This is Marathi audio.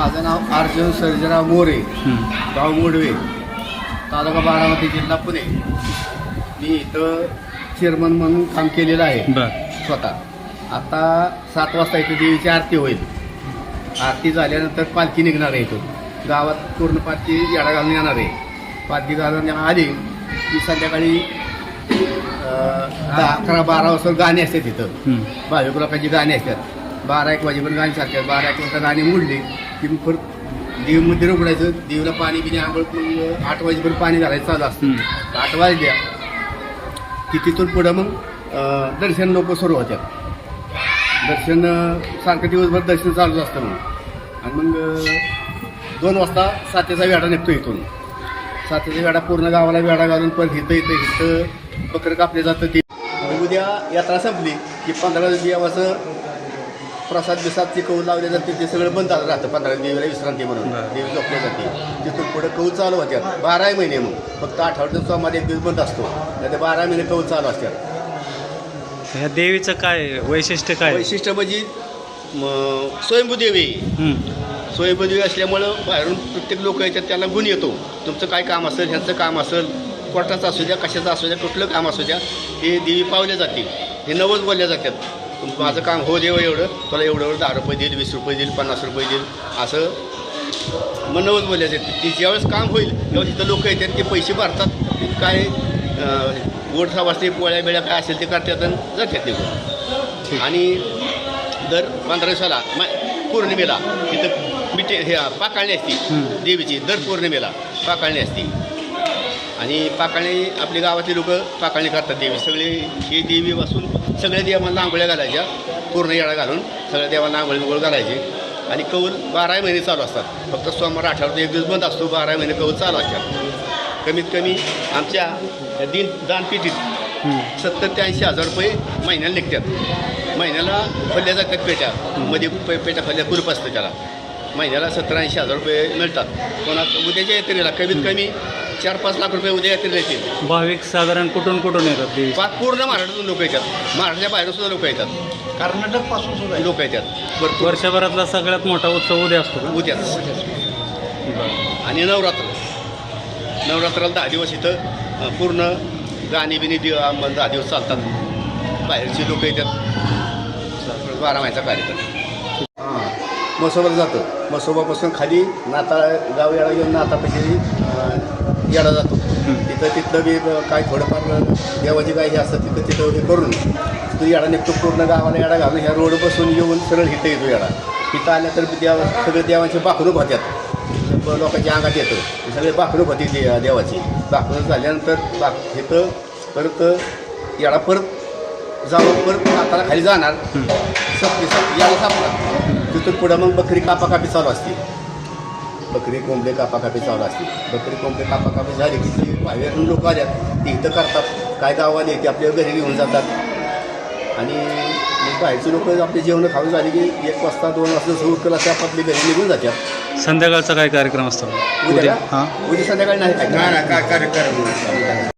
माझं नाव अर्जुन सर्जराव मोरे. गाव मोडवे तालुका बारामती जिल्हा पुणे. मी इथं चेअरमन म्हणून काम केलेलं आहे. स्वतः. आता सात वाजता इथं देवीची आरती होईल. आरती झाल्यानंतर पालखी निघणार आहे इथून. गावात पूर्ण पालखी याडा घालून येणार आहे. पालखी घालून आली की संध्याकाळी दहा अकरा बारा वाजता गाणी असतात तिथं. भाविक लोकांची गाणी असतात. बारा एक वाजेपर्यंत गाणी चालतात. बारा एक वाजता गाणी मोडली. की मग परत देव मंदिर उघडायचं देवीला पाणी बिणी आंघोळ मग आठ वाजेपर्यंत पाणी घालायचं चालू असतं. आठ वाजल्या की तिथून पुढं मग दर्शन लोक सुरू होतात. दर्शन सारखं दिवसभर दर्शन चालूच असतं मग. आणि मग दोन वाजता सातेचा वेढा निघतो इथून. सातेचा वेढा पूर्ण गावाला वेढा घालून परत इथं इथं इथं बकरं कापले जातं ते. उद्या यात्रा संपली की पंधरा दिवसाचं प्रसाद बिसादची कौल लावले जाते ते सगळं बंद राहतं. पंधरा देवीला विश्रांती म्हणून. देवी झोपल्या जाते तिथून पुढे कौल चालू होत्या बारा महिने मग. फक्त आठवड्यात सोमवारी एक दिवस बंद असतो. नाही बारा महिने कौल चालू असतात ह्या देवीचं काय वैशिष्ट्य काय? वैशिष्ट्य म्हणजे म, स्वयंभू देवी हं. स्वयंभू देवी असल्यामुळं बाहेरून प्रत्येक लोक येतात त्याला गुण येतो. तुमचं काय काम असेल ह्यांचं काम असेल कोर्टाचं असू द्या कशाचं असू द्या कुठलं काम असू द्या हे देवी पावल्या जाते हे नवच बोलल्या जातात. माझं काम हो देव एवढं. तुला एवढं एवढं दहा रुपये देईल वीस रुपये देईल पन्नास रुपये देईल. असं बोलल्या जाते ती. ज्यावेळेस काम होईल त्यावेळेस इथं लोक येतात ते पैसे भरतात. काय अं, गोड असते पोळ्या बिळ्या काय असेल ते करतात आणि जातात निघून आणि दर पंधरा दिवसाला मा पौर्णिमेला तिथं मिटे हे पाकाळणी असती. देवीची दर पौर्णिमेला पाकाळणी असती. आणि पाकाळणी आपली गावातली लोक पाकाळणी करतात देवी सगळे ही देवी बसून सगळ्या देवांना आंघोळ्या घालायच्या. पूर्ण येळा घालून सगळ्या देवांना आंघोळी बिंघोळ घालायची. आणि कौल बारा महिने चालू असतात. फक्त सोमवार आठवड्यात एक दिवस बंद असतो बारा महिने कौल चालू असतात. कमीत कमी आमच्या दिन दानपेटीत सत्तर ते ऐंशी हजार रुपये महिन्याला निघतात. महिन्याला फल्ल्या जातात पेट्या. मध्ये पे पेट्या फल्ल्या कुरूप असतं त्याला. महिन्याला सत्तर ऐंशी हजार रुपये मिळतात. कोणा उद्याच्या येतरीला कमीत कमी चार पाच लाख रुपये उद्या यात्रेला येतील भाविक साधारण कुठून कुठून येतात देवी पाच पूर्ण महाराष्ट्रातून लोक येतात. महाराष्ट्राच्या बाहेरून सुद्धा लोक येतात. कर्नाटकपासून सुद्धा. लोक येतात. भरपूर. वर्षभरातला सगळ्यात मोठा उत्सव उद्या असतो का? उद्याच बरं. आणि नवरात्र. नवरात्राला दहा दिवस इथं अ, पूर्ण गाणी बिनी दि अ, दहा दिवस चालतात. बाहेरची लोक येतात. बारा महिन्याचा कार्यक्रम. हां. मसोबाला जातं. मसोबापासून खाली नाता गाव येडा घेऊन नातापाशी येडा जातो. तिथं तिथलं बी काय थोडंफार देवाची काय हे असतं तिथं तिथं हे करून तो येडा निघतो पूर्ण गावाला येडा घालून ह्या रोड बसून येऊन सरळ इथं येतो येडा. इथं आल्या तर देव सगळे देवांचे बाकरूप होत्यात लोकांच्या अंगात येतं. सगळे बाकरूप होती दे देवाची. बाकरूप झाल्यानंतर बाक इथं परत येडा परत जाऊन परत नाताला खाली जाणार. सपली याला सापला तिथून पुढं मग बकरी कापाकापी चालू असते. बकरी कोंबडे कापाकापी चालू असते बकरी कोंबडे कापाकापी झाली की ती बाहेरून लोक आल्यात. ते इथं करतात. काय गावाने ते आपल्या घरी घेऊन जातात. आणि मग बाहेरचे लोक आपले जेवण खाऊन झाली की एक वाजता दोन वाजता सुरू केला त्या आपली घरी निघून जातात. संध्याकाळचा काय कार्यक्रम असतो? उद्या हां. उद्या संध्याकाळी नाही काय? नाही, नाही, काय कार्यक्रम?